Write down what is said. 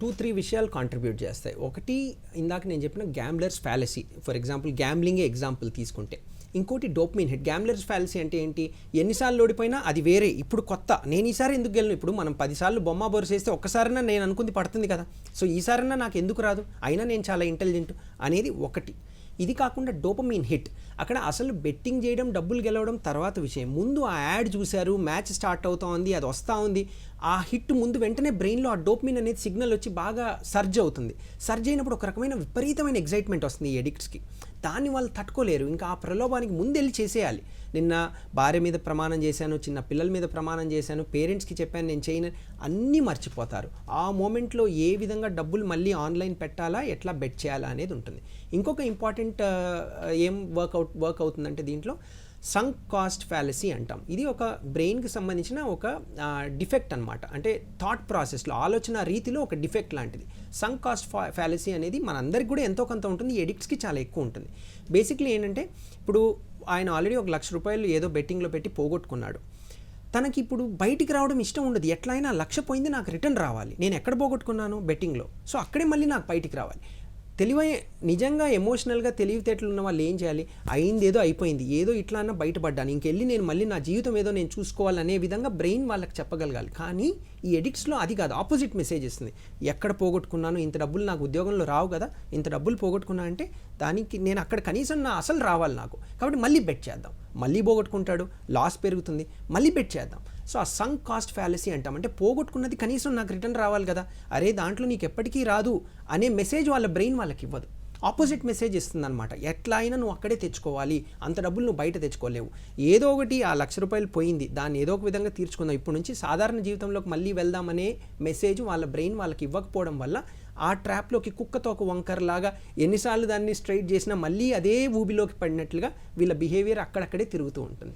Two three విషయాలు contribute చేస్తాయి. ఒకటి ఇందాక నేను చెప్పిన గ్యాంబ్లర్స్ ఫ్యాలసీ ఫర్ ఎగ్జాంపుల్ గ్యాంబ్లింగే ఎగ్జాంపుల్ తీసుకుంటే. ఇంకోటి డోప్మిన్ హిట్ గ్యాంబ్లర్స్ ఫ్యాలసీ అంటే ఏంటి? ఎన్నిసార్లు ఓడిపోయినా అది వేరే. ఇప్పుడు కొత్త. నేను ఈసారి ఎందుకు గెలను? ఇప్పుడు మనం పదిసార్లు బొమ్మ బొరుసేస్తే ఒక్కసారైనా నేను అనుకుంది పడుతుంది కదా. సో ఈసారైనా నాకు ఎందుకు రాదు? అయినా నేను చాలా ఇంటెలిజెంట్ అనేది ఒకటి. ఇది కాకుండా డోపమీన్ హిట్. అక్కడ అసలు బెట్టింగ్ చేయడం డబ్బులు గెలవడం తర్వాత విషయం. ముందు ఆ యాడ్ చూశారు మ్యాచ్ స్టార్ట్ అవుతా ఉంది అది వస్తూ ఉంది. ఆ హిట్ ముందు వెంటనే బ్రెయిన్లో ఆ డోపమీన్ అనేది సిగ్నల్ వచ్చి బాగా సర్జ్ అవుతుంది. సర్జ్ అయినప్పుడు ఒక రకమైన విపరీతమైన ఎగ్జైట్మెంట్ వస్తుంది ఈ ఎడిక్ట్స్కి. దాన్ని వాళ్ళు తట్టుకోలేరు. ఇంకా ఆ ప్రలోభానికి ముందెళ్ళి చేసేయాలి. నిన్న భార్య మీద ప్రమాణం చేశాను చిన్న పిల్లల మీద ప్రమాణం చేశాను పేరెంట్స్కి చెప్పాను నేను చేయను అన్నీ మర్చిపోతారు. ఆ మూమెంట్లో ఏ విధంగా డబ్బులు మళ్ళీ ఆన్లైన్ పెట్టాలా ఎట్లా బెట్ చేయాలా అనేది ఉంటుంది. ఇంకొక ఇంపార్టెంట్ ఏం వర్కౌట్ వర్క్ అవుతుందంటే దీంట్లో సంక్ కాస్ట్ ఫ్యాలసీ అంటాం. ఇది ఒక బ్రెయిన్కి సంబంధించిన ఒక డిఫెక్ట్ అనమాట అంటే థాట్ ప్రాసెస్లో ఆలోచన రీతిలో ఒక డిఫెక్ట్ లాంటిది. సంక్ కాస్ట్ ఫ్యాలసీ అనేది మనందరికి కూడా ఎంతో కొంత ఉంటుంది ఎడిక్ట్స్కి చాలా ఎక్కువ ఉంటుంది. బేసిక్లీ ఏంటంటే ఇప్పుడు ఆయన ఆల్రెడీ ఒక లక్ష రూపాయలు ఏదో బెట్టింగ్లో పెట్టి పోగొట్టుకున్నాడు. తనకి ఇప్పుడు బయటికి రావడం ఇష్టం ఉండదు. ఎట్లయినా లక్ష పోయింది నాకు రిటర్న్ రావాలి. నేను ఎక్కడ పోగొట్టుకున్నాను? బెట్టింగ్లో సో అక్కడే మళ్ళీ నాకు బయటికి రావాలి. తెలివై నిజంగా ఎమోషనల్గా తెలివితేటలు ఉన్న వాళ్ళు ఏం చేయాలి? అయింది ఏదో అయిపోయింది. ఏదో ఇట్లా అన్న బయటపడ్డాను. ఇంకెళ్ళి నేను మళ్ళీ నా జీవితం ఏదో నేను చూసుకోవాలనే విధంగా బ్రెయిన్ వాళ్ళకి చెప్పగలగాలి. కానీ ఈ ఎడిక్ట్స్లో అది కాదు. ఆపోజిట్ మెసేజ్ ఇస్తుంది. ఎక్కడ పోగొట్టుకున్నాను? ఇంత డబ్బులు నాకు ఉద్యోగంలో రావు కదా. ఇంత డబ్బులు పోగొట్టుకున్నా అంటే దానికి నేను అక్కడ కనీసం నా అసలు రావాలి నాకు. కాబట్టి మళ్ళీ బెట్ చేద్దాం. మళ్ళీ పోగొట్టుకుంటాడు. లాస్ పెరుగుతుంది. మళ్ళీ బెట్ చేద్దాం. సో ఆ సంక్ కాస్ట్ ఫ్యాలసీ అంటాం. అంటే పోగొట్టుకున్నది కనీసం నాకు రిటర్న్ రావాలి కదా. అరే దాంట్లో నీకు ఎప్పటికీ రాదు అనే మెసేజ్ వాళ్ళ బ్రెయిన్ వాళ్ళకి ఇవ్వదు. ఆపోజిట్ మెసేజ్ ఇస్తుందన్నమాట. ఎట్లా అయినా నువ్వు అక్కడే తెచ్చుకోవాలి. అంత డబ్బులు నువ్వు బయట తెచ్చుకోలేవు. ఏదో ఒకటి ఆ లక్ష రూపాయలు పోయింది. దాన్ని ఏదో ఒక విధంగా తీర్చుకుందాం. ఇప్పుడు నుంచి సాధారణ జీవితంలోకి మళ్ళీ వెళ్దామనే మెసేజ్ వాళ్ళ బ్రెయిన్ వాళ్ళకి ఇవ్వకపోవడం వల్ల ఆ ట్రాప్లోకి కుక్కతో ఒక వంకర్లాగా ఎన్నిసార్లు దాన్ని స్ట్రైట్ చేసినా మళ్ళీ అదే ఊబిలోకి పడినట్లుగా వీళ్ళ బిహేవియర్ అక్కడక్కడే తిరుగుతూ ఉంటుంది.